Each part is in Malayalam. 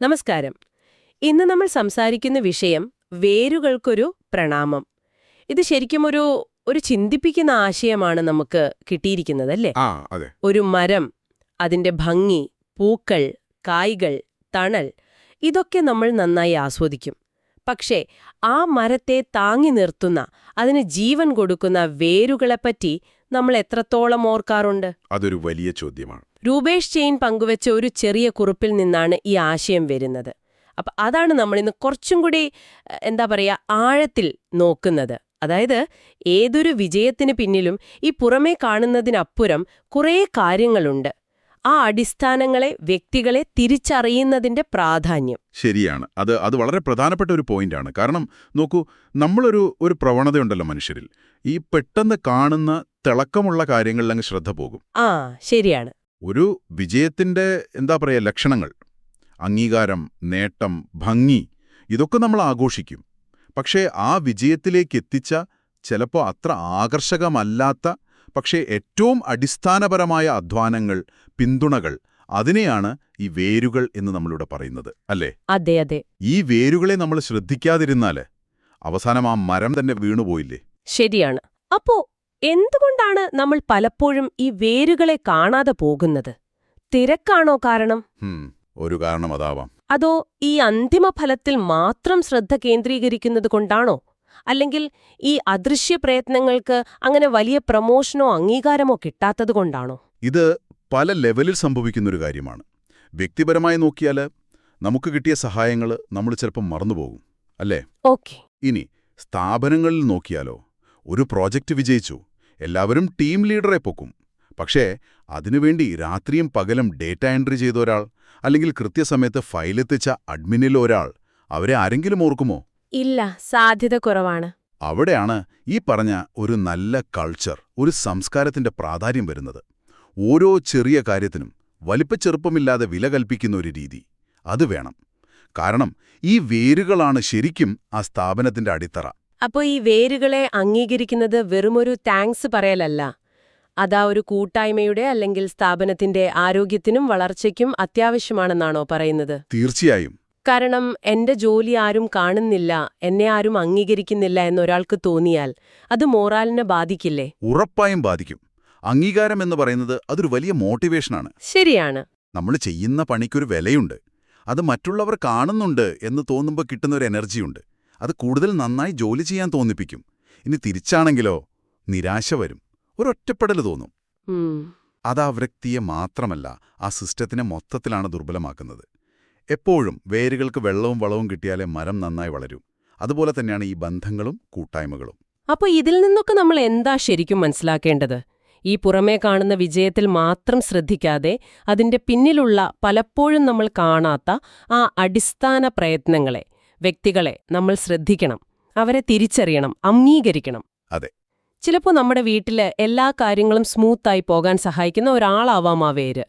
നമസ്കാരം. ഇന്ന് നമ്മൾ സംസാരിക്കുന്ന വിഷയം വേരുകൾക്കൊരു പ്രണാമം. ഇത് ശരിക്കും ഒരു ഒരു ചിന്തിപ്പിക്കുന്ന ആശയമാണ് നമുക്ക് കിട്ടിയിരിക്കുന്നത് അല്ലേ? ഒരു മരം അതിന്റെ ഭംഗി പൂക്കൾ കായ്കൾ തണൽ ഇതൊക്കെ നമ്മൾ നന്നായി ആസ്വദിക്കും. പക്ഷേ ആ മരത്തെ താങ്ങി നിർത്തുന്ന അതിന് ജീവൻ കൊടുക്കുന്ന വേരുകളെപ്പറ്റി നമ്മൾ എത്രത്തോളം ഓർക്കാറുണ്ട്? അതൊരു വലിയ ചോദ്യമാണ്. രൂപേഷ് ചെയിൻ പങ്കുവച്ച ഒരു ചെറിയ കുറിപ്പിൽ നിന്നാണ് ഈ ആശയം വരുന്നത്. അപ്പം അതാണ് നമ്മളിന്ന് കുറച്ചും കൂടി എന്താ പറയുക ആഴത്തിൽ നോക്കുന്നത്. അതായത് ഏതൊരു വിജയത്തിന് പിന്നിലും ഈ പുറമേ കാണുന്നതിനപ്പുറം കുറേ കാര്യങ്ങളുണ്ട്. ആ അടിസ്ഥാനങ്ങളെ വ്യക്തികളെ തിരിച്ചറിയുന്നതിന്റെ പ്രാധാന്യം. ശരിയാണ്. അത് അത് വളരെ പ്രധാനപ്പെട്ട ഒരു പോയിന്റാണ്. കാരണം നോക്കൂ നമ്മളൊരു ഒരു പ്രവണതയുണ്ടല്ലോ മനുഷ്യരിൽ. ഈ പെട്ടെന്ന് കാണുന്ന തിളക്കമുള്ള കാര്യങ്ങളിൽ അങ്ങ് ശ്രദ്ധ പോകും. ആ ശരിയാണ്. ഒരു വിജയത്തിന്റെ എന്താ പറയുക ലക്ഷണങ്ങൾ. അംഗീകാരം നേട്ടം ഭംഗി ഇതൊക്കെ നമ്മൾ ആഘോഷിക്കും. പക്ഷേ ആ വിജയത്തിലേക്ക് എത്തിച്ച ചിലപ്പോൾ അത്ര ആകർഷകമല്ലാത്ത പക്ഷേ ഏറ്റവും അടിസ്ഥാനപരമായ അധ്വാനങ്ങൾ പിന്തുണകൾ അതിനെയാണ് ഈ വേരുകൾ എന്ന് നമ്മളിവിടെ പറയുന്നത്. അല്ലേ? അതെ അതെ. ഈ വേരുകളെ നമ്മൾ ശ്രദ്ധിക്കാതിരുന്നാൽ അവസാനം ആ മരം തന്നെ വീണുപോയില്ലേ? ശരിയാണ്. അപ്പോ എന്തുകൊണ്ടാണ് നമ്മൾ പലപ്പോഴും ഈ വേരുകളെ കാണാതെ പോകുന്നത്? തിരക്കാണോ കാരണം? ഒരു കാരണം അതാവാം. അതോ ഈ അന്തിമ ഫലത്തിൽ മാത്രം ശ്രദ്ധ കേന്ദ്രീകരിക്കുന്നത് കൊണ്ടാണോ? അല്ലെങ്കിൽ ഈ അദൃശ്യ പ്രയത്നങ്ങൾക്ക് അങ്ങനെ വലിയ പ്രമോഷനോ അംഗീകാരമോ കിട്ടാത്തത് കൊണ്ടാണോ? ഇത് പല ലെവലിൽ സംഭവിക്കുന്നൊരു കാര്യമാണ്. വ്യക്തിപരമായി നോക്കിയാൽ നമുക്ക് കിട്ടിയ സഹായങ്ങൾ നമ്മൾ ചിലപ്പം മറന്നുപോകും അല്ലേ? ഓക്കെ. ഇനി സ്ഥാപനങ്ങളിൽ നോക്കിയാലോ ഒരു പ്രോജക്റ്റ് വിജയിച്ചു എല്ലാവരും ടീം ലീഡറെ പൊക്കും. പക്ഷേ അതിനുവേണ്ടി രാത്രിയും പകലും ഡേറ്റ എൻട്രി ചെയ്ത ഒരാൾ അല്ലെങ്കിൽ കൃത്യസമയത്ത് ഫയലെത്തിച്ച അഡ്മിനിൽ ഒരാൾ അവരെ ആരെങ്കിലും ഓർക്കുമോ? ഇല്ല സാധ്യത കുറവാണ്. അവിടെയാണ് ഈ പറഞ്ഞ ഒരു നല്ല കൾച്ചർ ഒരു സംസ്കാരത്തിന്റെ പ്രാധാന്യം വരുന്നത്. ഓരോ ചെറിയ കാര്യത്തിനും വലിപ്പച്ചെറുപ്പമില്ലാതെ വില കൽപ്പിക്കുന്ന ഒരു രീതി അത് വേണം. കാരണം ഈ വേരുകളാണ് ശരിക്കും ആ സ്ഥാപനത്തിന്റെ അടിത്തറ. അപ്പോൾ ഈ വേരുകളെ അംഗീകരിക്കുന്നത് വെറുമൊരു താങ്ക്സ് പറയലല്ല. അതാ ഒരു കൂട്ടായ്മയുടെ അല്ലെങ്കിൽ സ്ഥാപനത്തിന്റെ ആരോഗ്യത്തിനും വളർച്ചയ്ക്കും അത്യാവശ്യമാണെന്നാണോ പറയുന്നത്? തീർച്ചയായും. കാരണം എന്റെ ജോലി ആരും കാണുന്നില്ല എന്നെ ആരും അംഗീകരിക്കുന്നില്ല എന്നൊരാൾക്ക് തോന്നിയാൽ അത് മോറാലിനെ ബാധിക്കില്ലേ? ഉറപ്പായും ബാധിക്കും. അംഗീകാരം എന്ന് പറയുന്നത് അതൊരു വലിയ മോട്ടിവേഷനാണ് ശരിയാണ്. നമ്മൾ ചെയ്യുന്ന പണിക്കൊരു വിലയുണ്ട്. അത് മറ്റുള്ളവർ കാണുന്നുണ്ട് എന്ന് തോന്നുമ്പോൾ കിട്ടുന്ന ഒരു എനർജിയുണ്ട് അത് കൂടുതൽ നന്നായി ജോലി ചെയ്യാൻ തോന്നിപ്പിക്കും. ഇനി തിരിച്ചാണെങ്കിലോ നിരാശ വരും. ഒരൊറ്റപ്പെടൽ തോന്നും. അത് ആ വ്യക്തിയെ മാത്രമല്ല ആ സിസ്റ്റത്തിനെ മൊത്തത്തിലാണ് ദുർബലമാക്കുന്നത്. എപ്പോഴും വേരുകൾക്ക് വെള്ളവും വളവും കിട്ടിയാലേ മരം നന്നായി വളരും. അതുപോലെ തന്നെയാണ് ഈ ബന്ധങ്ങളും കൂട്ടായ്മകളും. അപ്പൊ ഇതിൽ നിന്നൊക്കെ നമ്മൾ എന്താ ശരിക്കും മനസ്സിലാക്കേണ്ടത്? ഈ പുറമേ കാണുന്ന വിജയത്തിൽ മാത്രം ശ്രദ്ധിക്കാതെ അതിന്റെ പിന്നിലുള്ള പലപ്പോഴും നമ്മൾ കാണാത്ത ആ അടിസ്ഥാന പ്രയത്നങ്ങളെ വ്യക്തികളെ നമ്മൾ ശ്രദ്ധിക്കണം അവരെ തിരിച്ചറിയണം അംഗീകരിക്കണം. അതെ. ചിലപ്പോൾ നമ്മുടെ വീട്ടിൽ എല്ലാ കാര്യങ്ങളും സ്മൂത്തായി പോകാൻ സഹായിക്കുന്ന ഒരാളാവാം ആ വേര്.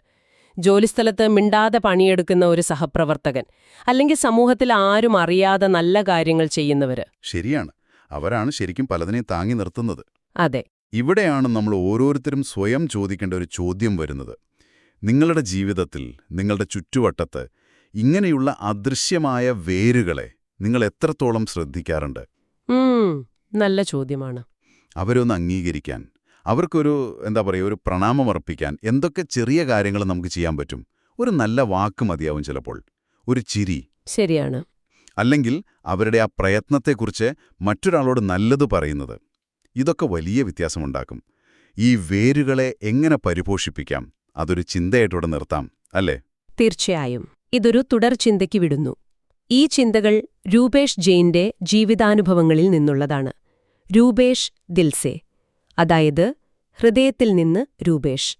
ജോലിസ്ഥലത്ത് മിണ്ടാതെ പണിയെടുക്കുന്ന ഒരു സഹപ്രവർത്തകൻ അല്ലെങ്കിൽ സമൂഹത്തിൽ ആരും അറിയാതെ നല്ല കാര്യങ്ങൾ ചെയ്യുന്നവര്. ശരിയാണ്. അവരാണ് ശരിക്കും പലതിനെയും താങ്ങി നിർത്തുന്നത്. അതെ. ഇവിടെയാണ് നമ്മൾ ഓരോരുത്തരും സ്വയം ചോദിക്കേണ്ട ഒരു ചോദ്യം വരുന്നത്. നിങ്ങളുടെ ജീവിതത്തിൽ നിങ്ങളുടെ ചുറ്റുവട്ടത്ത് ഇങ്ങനെയുള്ള അദൃശ്യമായ വേരുകളെ നിങ്ങൾ എത്രത്തോളം ശ്രദ്ധിക്കാറുണ്ട്? നല്ല ചോദ്യമാണ്. അവരൊന്ന് അംഗീകരിക്കാൻ അവർക്കൊരു എന്താ പറയുക ഒരു പ്രണാമമർപ്പിക്കാൻ എന്തൊക്കെ ചെറിയ കാര്യങ്ങൾ നമുക്ക് ചെയ്യാൻ പറ്റും? ഒരു നല്ല വാക്ക് മതിയാവും ചിലപ്പോൾ. ഒരു ചിരി. ശരിയാണ്. അല്ലെങ്കിൽ അവരുടെ ആ പ്രയത്നത്തെക്കുറിച്ച് മറ്റൊരാളോട് നല്ലത് പറയുന്നത്. ഇതൊക്കെ വലിയ വ്യത്യാസമുണ്ടാക്കും. ഈ വേരുകളെ എങ്ങനെ പരിപോഷിപ്പിക്കാം? അതൊരു ചിന്തയായിട്ടൂടെ നിർത്താം അല്ലേ? തീർച്ചയായും. ഇതൊരു തുടർ ചിന്തയ്ക്ക് വിടുന്നു. ഈ ചിന്തകൾ രൂപേഷ് ജെയിന്റെ ജീവിതാനുഭവങ്ങളിൽ നിന്നുള്ളതാണ്. രൂപേഷ് ദിൽസേ. അതായത് ഹൃദയത്തിൽ നിന്ന് രൂപേഷ്.